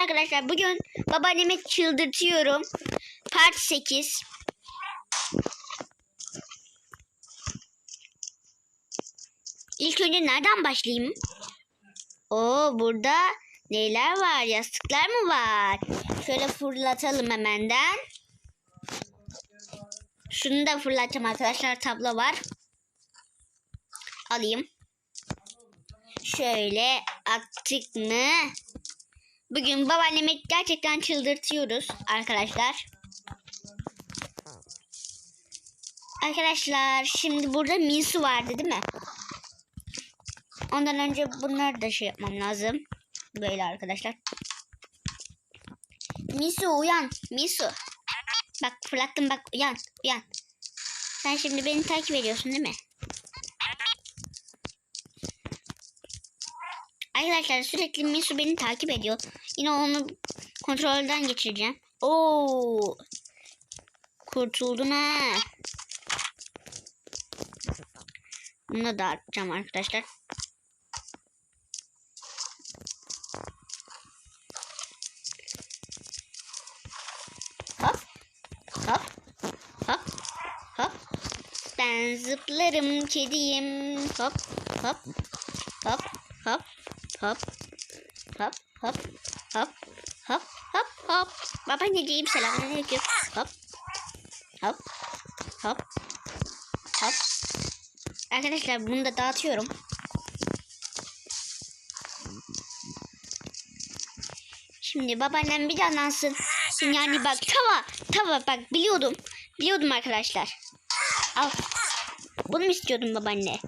Arkadaşlar bugün babaannemi çıldırtıyorum. Part 8. İlk önce nereden başlayayım? Oo burada neler var? Yastıklar mı var? Şöyle fırlatalım hemenden. Şunu da fırlatacağım arkadaşlar. Tablo var. Alayım. Şöyle attık mı? Bugün babaannemi gerçekten çıldırtıyoruz arkadaşlar. Arkadaşlar şimdi burada Misu vardı değil mi? Ondan önce bunları da şey yapmam lazım. Böyle arkadaşlar. Misu uyan. Misu. Bak fırlattım bak uyan. Uyan. Sen şimdi beni takip ediyorsun değil mi? Arkadaşlar sürekli Misu beni takip ediyor. Yine onu kontrolden geçireceğim. Oo. Kurtuldun ha. Bunu da atacağım arkadaşlar. Hop. Hop. Hop. Hop. Ben zıplarım kediyim. Hop. Hop. Hop hop. Hop hop hop hop hop hop. Babaanneciğim selamünaleyküm. Hop. Hop. Hop. Hop. Arkadaşlar bunu da dağıtıyorum. Şimdi babaannem bir canlansın. Yani bak tava tava bak biliyordum. Biliyordum arkadaşlar. Al. Bunu mu istiyordun babaanne?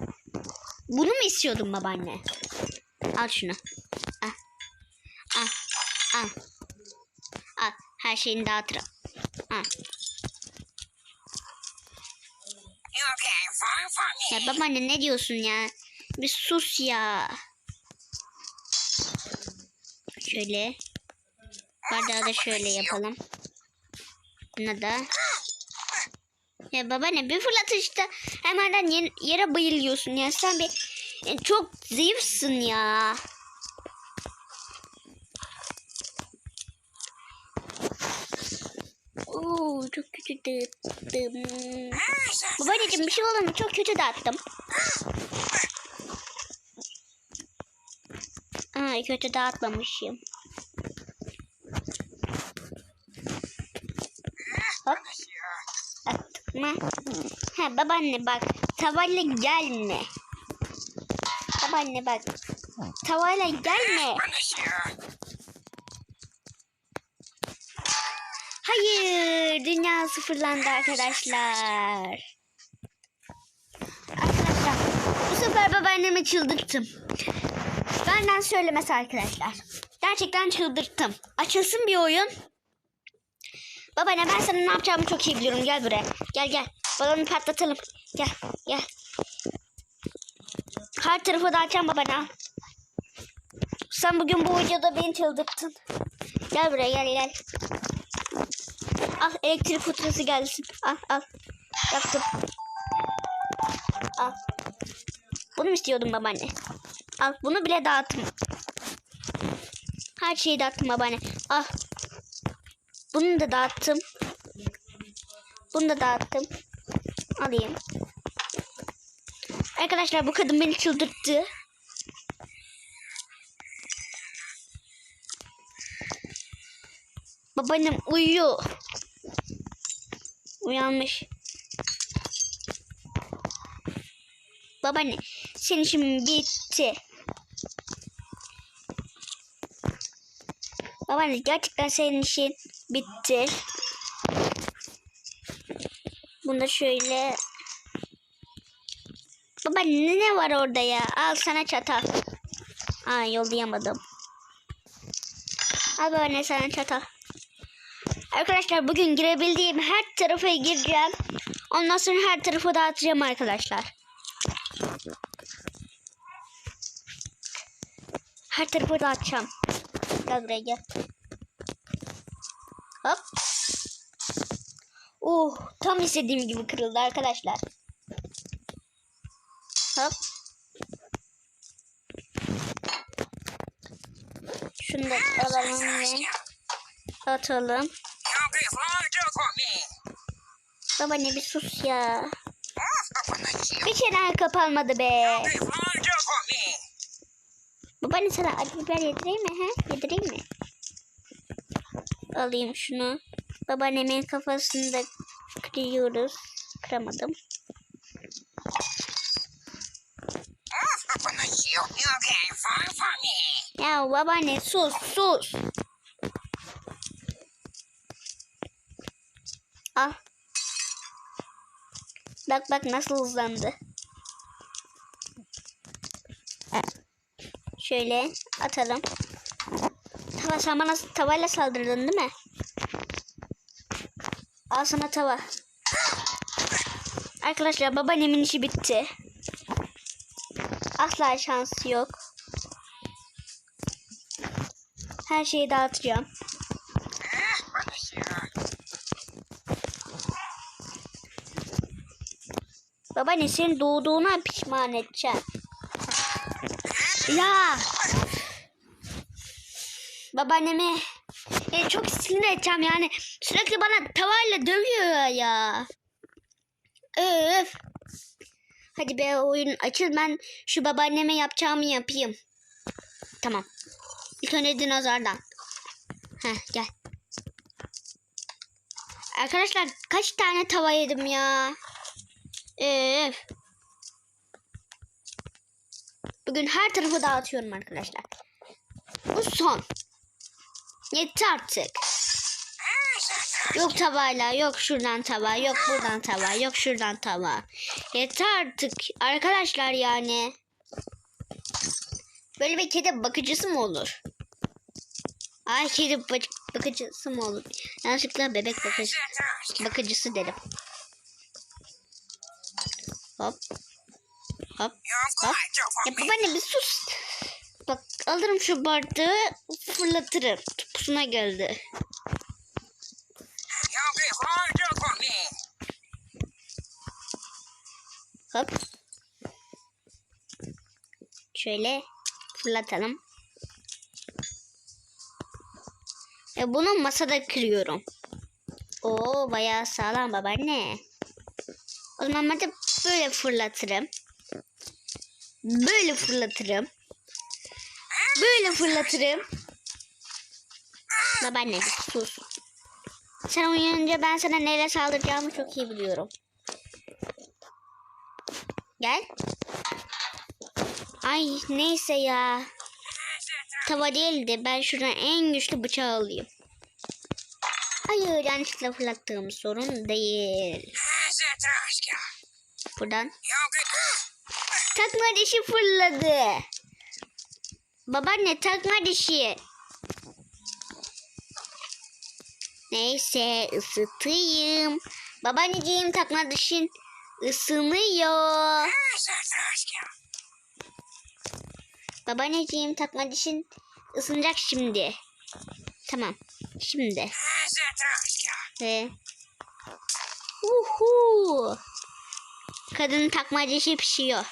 Bunu mu istiyordun babaanne? Al şunu. Al. Al. Al. Al. Her şeyini dağıtırım. Al. Ya babaanne ne diyorsun ya? Bir sus ya. Şöyle. Bardağı da şöyle yapalım. Buna da. Ya babaanne bir fırlatışta hemen yere, bayılıyorsun ya. Sen bir çok zayıfsın ya. Oo, çok kötü dağıttım. Babaanneciğim bir şey olur mu? Çok kötü dağıttım. Ay kötü dağıtmamışım. Hop. Mı? Ha babaanne bak. Tavayla gelme. Babaanne bak. Tavayla gelme. Hayır. Dünya sıfırlandı arkadaşlar. Arkadaşlar. Bu sefer babaannemi çıldırttım. Benden söylemesi arkadaşlar. Gerçekten çıldırttım. Açılsın bir oyun. Babaanne ben sana ne yapacağımı çok iyi biliyorum. Gel buraya. Gel gel. Balonu patlatalım. Gel gel. Her tarafı dağıtacağım babaanne. Sen bugün bu videoda beni çıldırttın. Gel buraya gel gel. Al elektrik faturası gelsin. Al al. Yaptım. Al. Bunu mu istiyordun babaanne? Al bunu bile dağıttım. Her şeyi dağıttım babaanne. Al. Bunu da dağıttım. Bunu da dağıttım. Alayım. Arkadaşlar bu kadın beni çıldırttı. Babaannem uyuyor. Uyanmış. Babaanne senin işin bitti. Babaanne gerçekten senin işin bitti. Bunu şöyle. Babaanne ne var orada ya? Al sana çatal. Aa yollayamadım. Al babaanne sana çatal. Arkadaşlar bugün girebildiğim her tarafa gireceğim. Ondan sonra her tarafı dağıtacağım arkadaşlar. Her tarafı dağıtacağım. Gel buraya gel. Hop. Oh tam istediğim gibi kırıldı arkadaşlar. Hop. Şunu da alalım ve atalım. Baba ne bir sus ya. Bir kere kapalmadı be. Babaanne sana acı biber yedireyim mi? He? Yedireyim mi? Alayım şunu. Babaannemin kafasını da kırıyoruz. Kıramadım. okay, far for me. Ya babaanne sus sus. Al. Bak bak nasıl hızlandı. Şöyle atalım. Tava sen bana tavayla saldırdın değil mi? Al sana tava. Arkadaşlar babaannemin işi bitti. Asla şansı yok. Her şeyi dağıtacağım. Babaanne senin doğduğuna pişman edeceğim. Ya. Babaannemi e, çok sinir edeceğim yani. Sürekli bana tavayla dövüyor ya. Öf. Hadi be oyun açıl ben şu babaanneme yapacağımı yapayım. Tamam. İlk önce dinozordan. Heh gel. Arkadaşlar kaç tane tava yedim ya. Öf. Bugün her tarafı dağıtıyorum arkadaşlar. Bu son. Yeter artık. Yok tavayla, yok şuradan tava, yok buradan tava, yok şuradan tava. Yeter artık arkadaşlar yani. Böyle bir kedi bakıcısı mı olur? Ay kedi bak bakıcısı mı olur? Yanlışlıkla bebek bakıcı bakıcısı dedim. Hop. Hop. Hop. Ya babaanne bir sus. Bak alırım şu bardağı fırlatırım. Topusuna geldi. Hop. Şöyle fırlatalım. E bunu masada kırıyorum. Oo bayağı sağlam babaanne. O zaman ben de böyle fırlatırım. Böyle fırlatırım. Böyle fırlatırım. Babaanne sus. Sen uyanınca ben sana neyle saldıracağımı çok iyi biliyorum. Gel. Ay neyse ya. Tava değildi. Ben şuradan en güçlü bıçağı alayım. Hayır yanlışlıkla fırlattığım sorun değil. Buradan. Takma dişi fırladı. Babaanne takma dişi. Neyse ısıtayım. Babaanneciğim takma dişin Isınıyor. Babaanneciğim takma dişin ısınacak şimdi. Tamam. Şimdi. Ve Uhu. Kadın takma dişi pişiyor.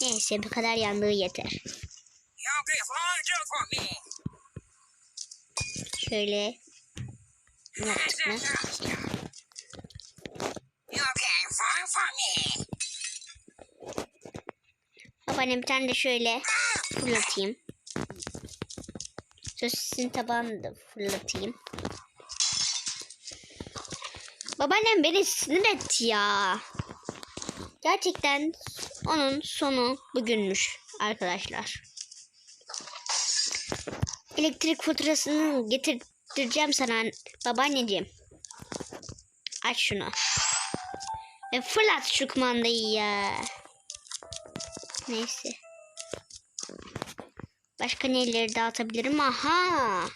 Neyse bu kadar yandığı yeter. Şöyle ne yaptık mı? Babaannem bir tane de şöyle fırlatayım. Sosisin tabağını da fırlatayım. Babaannem beni sinir etti ya. Gerçekten onun sonu bugünmüş arkadaşlar. Elektrik faturasını getir Göstereceğim sana babaanneciğim. Aç şunu. E fırlat şu kumandayı ya. Neyse. Başka neleri dağıtabilirim? Aha.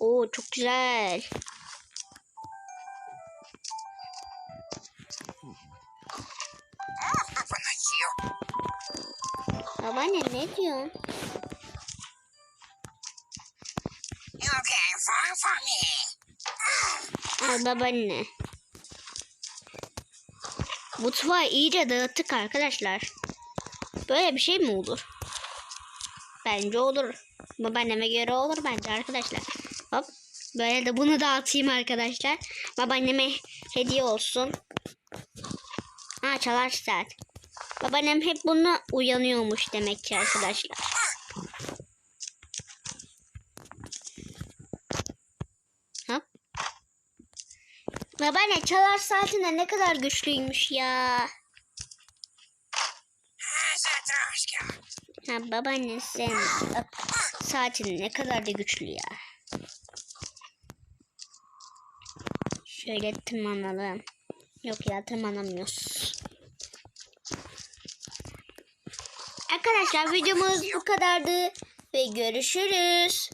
Oo çok güzel. Babaanne ne diyorsun? Al babaanne. Mutfağı iyice dağıttık arkadaşlar. Böyle bir şey mi olur? Bence olur. Babaanneme göre olur bence arkadaşlar. Hop. Böyle de bunu dağıtayım arkadaşlar. Babaanneme hediye olsun. Ha çalar saat. Babaannem hep bununla uyanıyormuş demek ki arkadaşlar. Babaanne çalar saatinde ne kadar güçlüymüş ya. Ha babaanne sen saatin ne kadar da güçlü ya. Şöyle tırmanalım. Yok ya tırmanamıyoruz. Arkadaşlar videomuz bu kadardı ve görüşürüz.